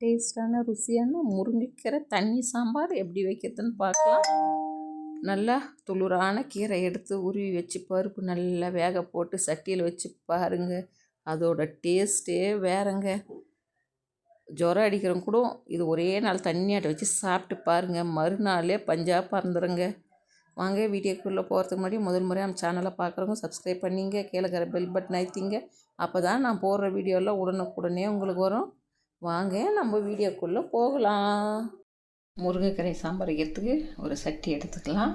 டேஸ்டான ருசியான முருங்கைக்கீரை தண்ணி சாம்பார் எப்படி வைக்கிறதுன்னு பார்க்கலாம். நல்லா துளிரான கீரை எடுத்து உருவி வச்சு பருப்பு நல்லா வேக போட்டு சட்டியில் வச்சு பாருங்க. அதோட டேஸ்ட்டே வேறங்க. ஜுரம் அடிக்கிறவங்க கூட இது ஒரே நாள் தண்ணியாட்ட வச்சு சாப்பிட்டு பாருங்கள் மறுநாளே பஞ்சா பறந்துடுங்க வாங்க வீடியோக்குள்ளே போகிறதுக்கு முன்னாடி முதல் முறையாக நம்ம சேனலை பார்க்குறவங்க சப்ஸ்கிரைப் பண்ணிங்க. கீழே பெல் பட்டன் அழுத்திங்க. அப்போ தான் நான் போடுற வீடியோலாம் உடனுக்குடனே உங்களுக்கு வரும். வாங்க நம்ம வீடியோக்குள்ளே போகலாம். முருங்கைக்கீரை சாம்பார் வைக்கிறதுக்கு ஒரு சட்டி எடுத்துக்கலாம்.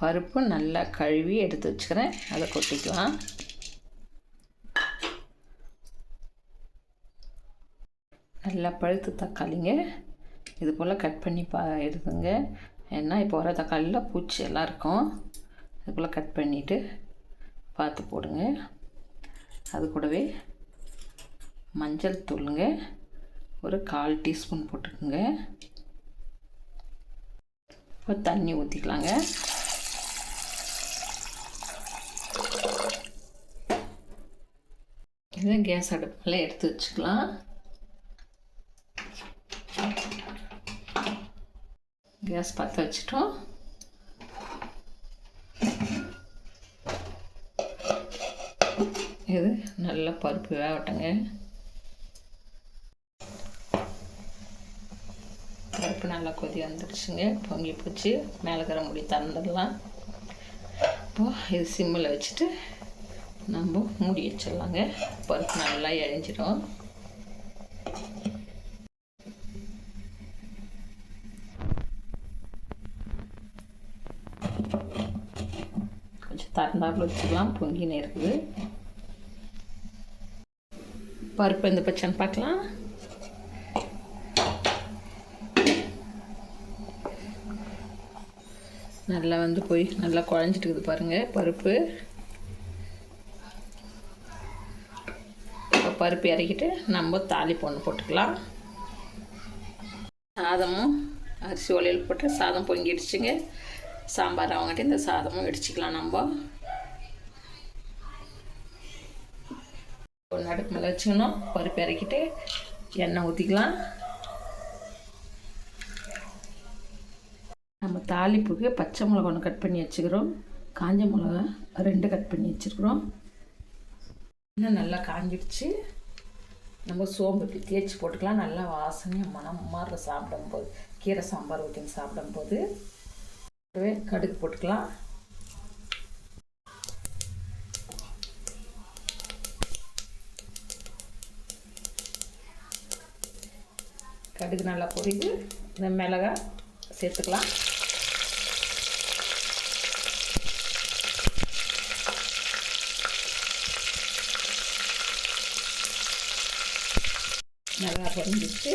பருப்பு நல்லா கழுவி எடுத்து வச்சுக்கிறேன். அதை கொட்டிக்கலாம். நல்லா பழுத்து தக்காளிங்க. இது போல் கட் பண்ணி பா எடுத்துங்க. ஏன்னா இப்போ வர தக்காளியில் பூச்சி எல்லாம் இருக்கும். இது போல் கட் பண்ணிவிட்டு பார்த்து போடுங்க. அது கூடவே மஞ்சள் தூளுங்க. ஒரு கால் டீஸ்பூன் போட்டுக்கோங்க. இப்போ தண்ணி ஊற்றிக்கலாங்க இதை கேஸ் அடுப்பில் எடுத்து வச்சுக்கலாம். கேஸ் பற்ற வச்சிட்டோம். இது நல்லா பருப்பு வேகட்டுங்க. இப்போ நல்லா கொதி வந்துடுச்சுங்க பொங்கி போச்சு. மேலே இருக்கிற முடி திறந்துடலாம். இப்போது இது சிம்மில் வச்சுட்டு நம்ம மூடி வச்சிடலாங்க. பருப்பு நல்லா இழைஞ்சிடும் கொஞ்சம் திறந்தாப்புல வச்சுக்கலாம். பொங்கினே இருக்குது. பருப்பு எந்த பச்சைன்னு பார்க்கலாம். நல்லா வந்து போய் நல்லா குழஞ்சிட்டு இருக்குது பாருங்கள் பருப்பு. இப்போ பருப்பு இறக்கிட்டு நம்ம தாளிப்பு ஒன்று போட்டுக்கலாம். சாதமும் அரிசி ஒலையில் போட்டு சாதம் பொங்கிடுச்சுங்க. சாம்பார் அவங்ககிட்ட இந்த சாதமும் இடிச்சிக்கலாம் நம்ம. ஒரு நடுக்கு மேலே வச்சுக்கணும். பருப்பு இறக்கிட்டு எண்ணெய் ஊற்றிக்கலாம் நம்ம தாளிப்புக்கு பச்சை மிளகா ஒன்று கட் பண்ணி வச்சுக்கிறோம். காஞ்ச மிளகா ரெண்டு கட் பண்ணி வச்சுருக்குறோம் இன்னும் நல்லா காஞ்சிடுச்சு. நம்ம சோம்புக்கு தேய்ச்சி போட்டுக்கலாம். நல்லா வாசனையாக மனமாக இருக்கும் சாப்பிடும்போது கீரை சாம்பார் ஊற்றி சாப்பிடும்போது. கடுகு போட்டுக்கலாம். கடுகு நல்லா பொரியுது. இந்த மிளகா சேர்த்துக்கலாம். நல்லா பொரிஞ்சிச்சு.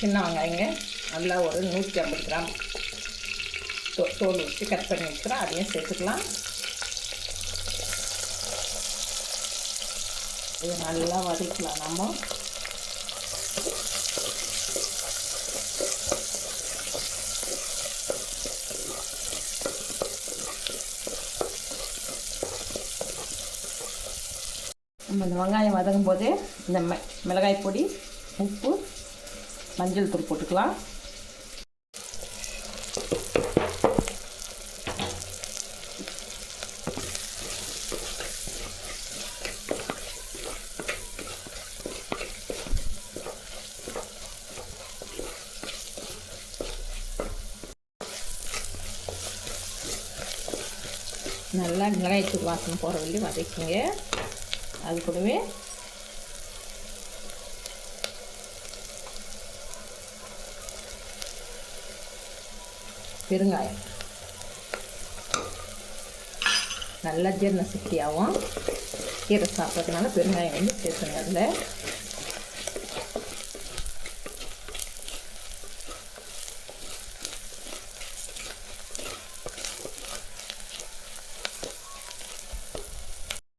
சின்ன வெங்காயங்க. நல்லா ஒரு நூற்றி ஐம்பது கிராம் தோ தோல் வச்சு கட் பண்ணி வச்சுக்கிறோம் அதையும் சேர்த்துக்கலாம். இது நல்லா வதக்கலாம் நம்ம. நம்ம இந்த வெங்காயம் வதங்கும் போது இந்த மிளகாய் பொடி உப்பு. மஞ்சள் தூள் போட்டுக்கலாம். நல்லா மிளகாய்த்தூள் வாசனை போகிற வழி வதக்கிங்க. அது கூடவே பெருங்காயம். நல்லா ஜீரண சக்தியாகவும் கீரை சாப்பிட்றதுனால பெருங்காயம் வந்து சேர்த்துங்க அதில்.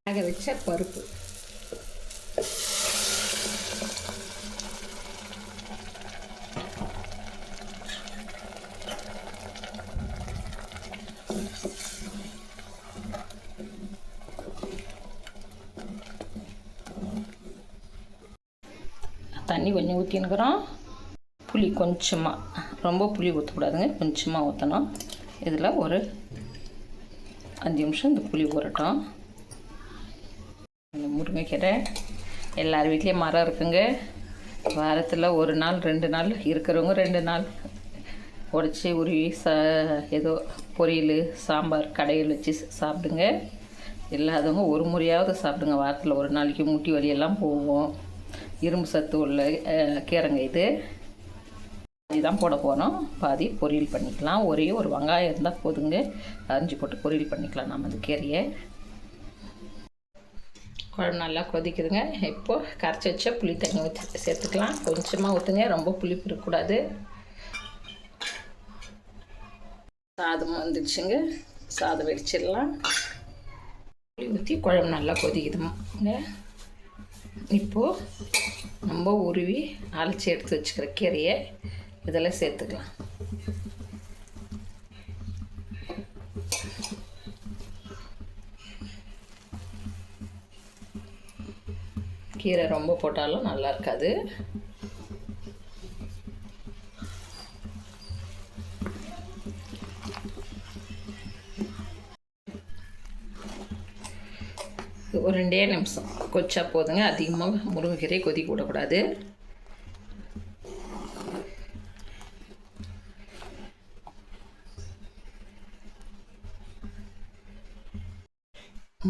வேக வச்ச பருப்பு. தண்ணி கொஞ்சம் ஊற்றினுக்கிறோம் புளி கொஞ்சமாக ரொம்ப புளி ஊற்றக்கூடாதுங்க கொஞ்சமாக ஊற்றணும் இதில் ஒரு அஞ்சு நிமிஷம் இந்த புளி ஊறட்டும். இந்த முருங்கைக்கீரை எல்லார் வீட்லேயும் மரம் இருக்குங்க. வாரத்தில் ஒரு நாள் ரெண்டு நாள் இருக்கிறவங்க ரெண்டு நாள் உடச்சி உருவி ச ஏதோ பொரியல் சாம்பார் கடையில் வச்சு சாப்பிடுங்க. இல்லாதவங்க ஒரு முறையாவது சாப்பிடுங்க. வாரத்தில் ஒரு நாளைக்கு முட்டி வலியெல்லாம் போவோம் இரும்பு சத்து உள்ள கீரைங்க இது. இதுதான் போட போகிறோம் பாதி பொரியல் பண்ணிக்கலாம். ஒரே ஒரு வெங்காயம் இருந்தால் போதுங்க. அரிஞ்சு போட்டு பொரியல் பண்ணிக்கலாம் நம்ம அந்த கீரையை. குழம்பு நல்லா கொதிக்குதுங்க. இப்போது கரைச்சி வச்ச புளி தண்ணி ஊற்றி சேர்த்துக்கலாம். கொஞ்சமாக ஊற்றுங்க ரொம்ப புளிப்பு இருக்கக்கூடாது சாதம் வந்துடுச்சுங்க. சாதம் வெடிச்சிடலாம். புளி ஊற்றி குழம்பு நல்லா கொதிக்குதுங்க. இப்போது நம்ம உருவி அரைச்சி எடுத்து வச்சுக்கிற கீரையை இதெல்லாம் சேர்த்துக்கலாம். கீரை ரொம்ப போட்டாலும் நல்லா இருக்காது. ஒரு ரெண்டே நிமிஷம். கொச்சா போதுங்க. அதிகமாக முருங்கைக்கீரையை கொதிக்க விடக்கூடாது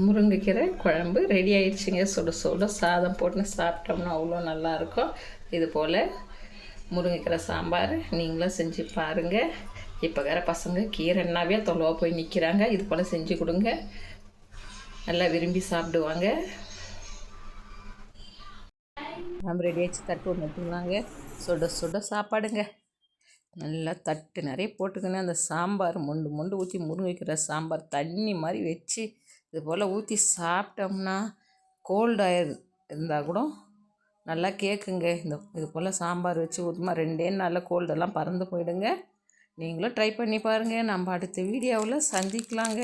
முருங்கைக்கீரை குழம்பு ரெடி ஆயிடுச்சுங்க. சுட சுட சாதம் போட்டு சாப்பிட்டோம்னா அவ்வளோ நல்லாயிருக்கும். இது போல் முருங்கைக்கீரை சாம்பார் நீங்களும் செஞ்சு பாருங்கள் இப்போ வேறு பசங்க கீரைன்னாவே தொலைவாக போய் நிற்கிறாங்க இது போல் செஞ்சு கொடுங்க. நல்லா விரும்பி சாப்பிடுவாங்க. நம்ம ரெடி ஆச்சு தட்டு ஒன்று எடுத்துக்கலாங்க. சுட சுட சாப்பாடுங்க. நல்லா தட்டு நிறைய போட்டுக்கின்னு அந்த சாம்பார் மொண்டு மொண்டு ஊற்றி முருங்கைக்கிற சாம்பார் தண்ணி மாதிரி வச்சு இது போல் ஊற்றி சாப்பிட்டோம்னா கோல்டு இருந்தால் கூட நல்லா கேட்குங்க இந்த இது போல் சாம்பார் வச்சு ஊற்றுமா ரெண்டே நாளில் கோல்டெல்லாம் பறந்து போயிடுங்க. நீங்களும் ட்ரை பண்ணி பாருங்கள் நம்ம அடுத்த வீடியோவில் சந்திக்கலாங்க.